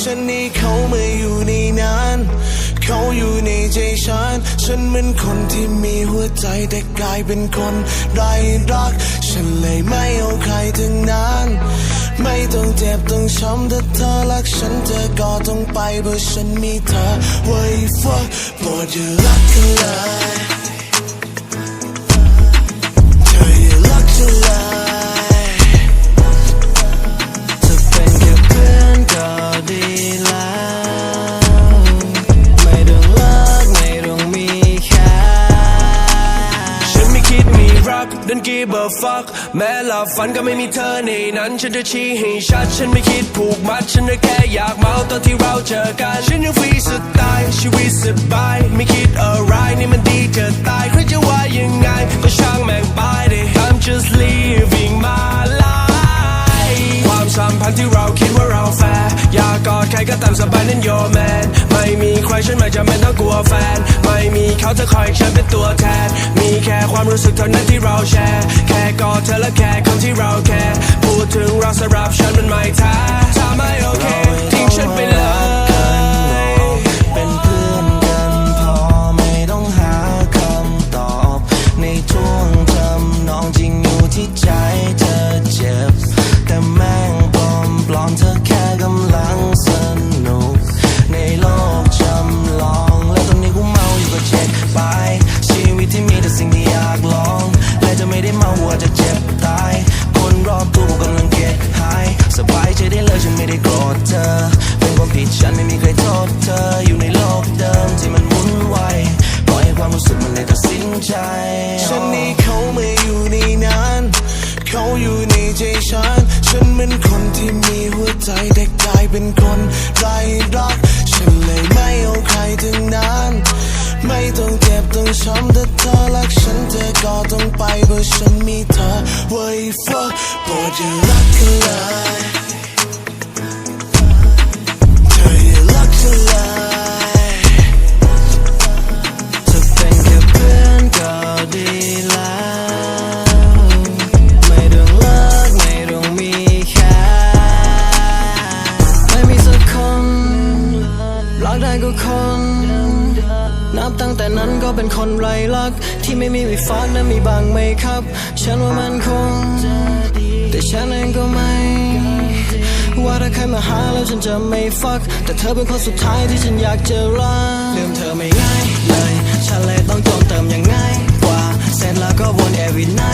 ฉันนี่เขามาอยู่ในนั้น เขาอยู่ในใจฉัน ฉันเหมือนคนที่มีหัวใจแต่กลายเป็นคนไร้รัก ฉันเลยไม่เอาใครถึงนั้น ไม่ต้องเจ็บต้องช้ำถ้าเธอรักฉันเธอก็ต้องไปเพราะฉันมีเธอไว้ฟักโปรดอย่ารักกันเลย ก don't give a fuck แม้หลับฝันก็ไม่มีเธอในนั้น ฉันจะชี้ให้ชัด ฉันไม่คิดผูกมัด ฉันแค่อยากเมาตอนที่เราเจอกัน ฉันยังฟรีสไตล์ชีวิตสบาย ไม่คิดอะไรนี่มันดีจะตาย ใครจะว่ายังไง ก็ช่างแม่งไปดิ I'm just living my life ความสัมพันธ์ที่เราคิดว่าเราแฟร์อยากกอดใครก็ตามสบายนั่น your man ไม่มีใครฉันไม่จำเป็นต้องกลัวแฟน ไม่มีเขาจะคอยฉันเป็นตัวแทนมีแค่ความรู้สึกเท่านั้นที่เราแชร์ แค่กอดเธอและแค่ อยากลองและจะไม่ได้เมาวัวจะเจ็บตาย คนรอบตัวกูกำลังเก็บหายสบายใจได้เลยฉันไม่ได้โกรธเธอ เป็นความผิดฉันไม่มีใครโทษเธออยู่ในโลกเดิมที่มันหมุนไวปล่อยให้ความรู้สึกมันเลยตัดสินใจฉันนี่เขาไม่อยู่ในนั้นเขาอยู่ในใจฉัน ฉันเป็นคนที่มีหัวใจแต่กลายเป็นคนไร้รัก ฉันเลยไม่เอาใครทั้งนั้น ไม่ต้องเจ็บต้องช้ำถ้าเธอรักฉันเธอก็ต้องไปเพราะฉันมีเธอไว้ฟักโปรดอย่ารักกันเลยเธออย่ารักฉันเลยจะเป็นแค่เพื่อนก็ดีแล้วไม่ต้องรักไม่ต้องมีแค่ไม่มีสักคนรักได้ก็คน นับตั้งแต่นั้นก็เป็นคนไร้รัก ที่ไม่มีวิฟ้านั้นมีบางไหมครับ ฉันว่ามันคง แต่ฉันเองก็ไม่ ว่าถ้าใครมาหาแล้วฉันจะไม่ฟัก แต่เธอเป็นคนสุดท้ายที่ฉันอยากจะรักลืมเธอไม่ง่ายเลย ฉันเลยต้องจงเติมอย่างง่ายกว่า เสร็จแล้วก็วน every night